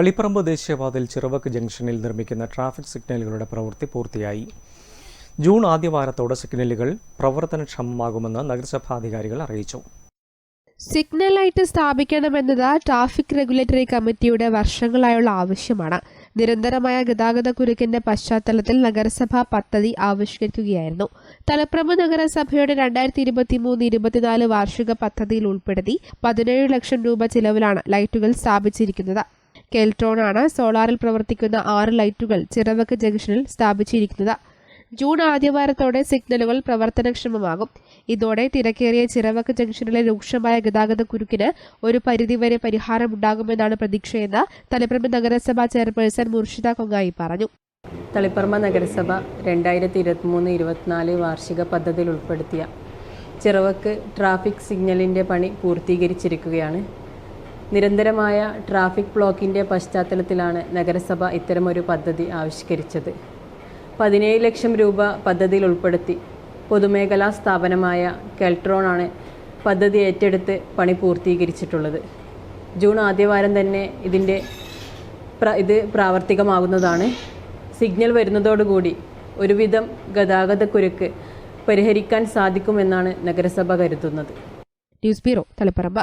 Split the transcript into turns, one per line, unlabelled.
തളിപ്പറമ്പ് ദേശീയപാതയിൽ ചിറവക്ക് ജംഗ്ഷനിൽ നിർമ്മിക്കുന്ന ട്രാഫിക് സിഗ്നലുകളുടെ പ്രവൃത്തി പൂർത്തിയായി. ജൂൺ ആദ്യവാരത്തോടെ സിഗ്നലുകൾ പ്രവർത്തനക്ഷമമാകുമെന്ന് നഗരസഭാധികാരികൾ അറിയിച്ചു.
സിഗ്നൽ ലൈറ്റ് സ്ഥാപിക്കണമെന്നത് ട്രാഫിക് റെഗുലേറ്ററി കമ്മിറ്റിയുടെ വർഷങ്ങളായുള്ള ആവശ്യമാണ്. നിരന്തരമായ ഗതാഗത കുരുക്കിന്റെ പശ്ചാത്തലത്തിൽ നഗരസഭ പദ്ധതി ആവിഷ്കരിക്കുകയായിരുന്നു. തലപ്രഭ നഗരസഭയുടെ രണ്ടായിരത്തി ഇരുപത്തി മൂന്ന് ഇരുപത്തിനാല് വാർഷിക പദ്ധതിയിൽ ഉൾപ്പെടുത്തി പതിനേഴ് ലക്ഷം രൂപ ചിലവിലാണ് ലൈറ്റുകൾ സ്ഥാപിച്ചിരിക്കുന്നത്. കെൽട്രോണാണ് സോളാറിൽ പ്രവർത്തിക്കുന്ന ആറ് ലൈറ്റുകൾ ചിറവക്ക് ജംഗ്ഷനിൽ സ്ഥാപിച്ചിരിക്കുന്നത്. ജൂൺ ആദ്യവാരത്തോടെ സിഗ്നലുകൾ പ്രവർത്തനക്ഷമമാകും. ഇതോടെ തിരക്കേറിയ ചിറവക്ക് ജംഗ്ഷനിലെ രൂക്ഷമായ ഗതാഗത കുരുക്കിന് ഒരു പരിധിവരെ പരിഹാരമുണ്ടാകുമെന്നാണ് പ്രതീക്ഷയെന്ന് തളിപ്പറമ്പ് നഗരസഭാ ചെയർപേഴ്സൺ മുർഷിദ കൊങ്ങായി പറഞ്ഞു.
തളിപ്പറമ്പ് നഗരസഭ രണ്ടായിരത്തി ഇരുപത്തിമൂന്ന് ഇരുപത്തിനാല് വാർഷിക പദ്ധതിയിൽ ഉൾപ്പെടുത്തിയ ചിറവക്ക് ട്രാഫിക് സിഗ്നലിന്റെ പണി പൂർത്തീകരിച്ചിരിക്കുകയാണ്. നിരന്തരമായ ട്രാഫിക് ബ്ലോക്കിന്റെ പശ്ചാത്തലത്തിലാണ് നഗരസഭ ഇത്തരമൊരു പദ്ധതി ആവിഷ്കരിച്ചത്. പതിനേഴ് ലക്ഷം രൂപ പദ്ധതിയിൽ ഉൾപ്പെടുത്തി പൊതുമേഖലാ സ്ഥാപനമായ കെൽട്രോണാണ് പദ്ധതി ഏറ്റെടുത്ത് പണി പൂർത്തീകരിച്ചിട്ടുള്ളത്. ജൂൺ ആദ്യവാരം തന്നെ ഇതിന്റെ ഇത് പ്രാവർത്തികമാകുന്നതാണ്. സിഗ്നൽ വരുന്നതോടുകൂടി ഒരുവിധം ഗതാഗതക്കുരുക്ക് പരിഹരിക്കാൻ സാധിക്കുമെന്നാണ് നഗരസഭ കരുതുന്നത്.
News bureau Thalapparamba.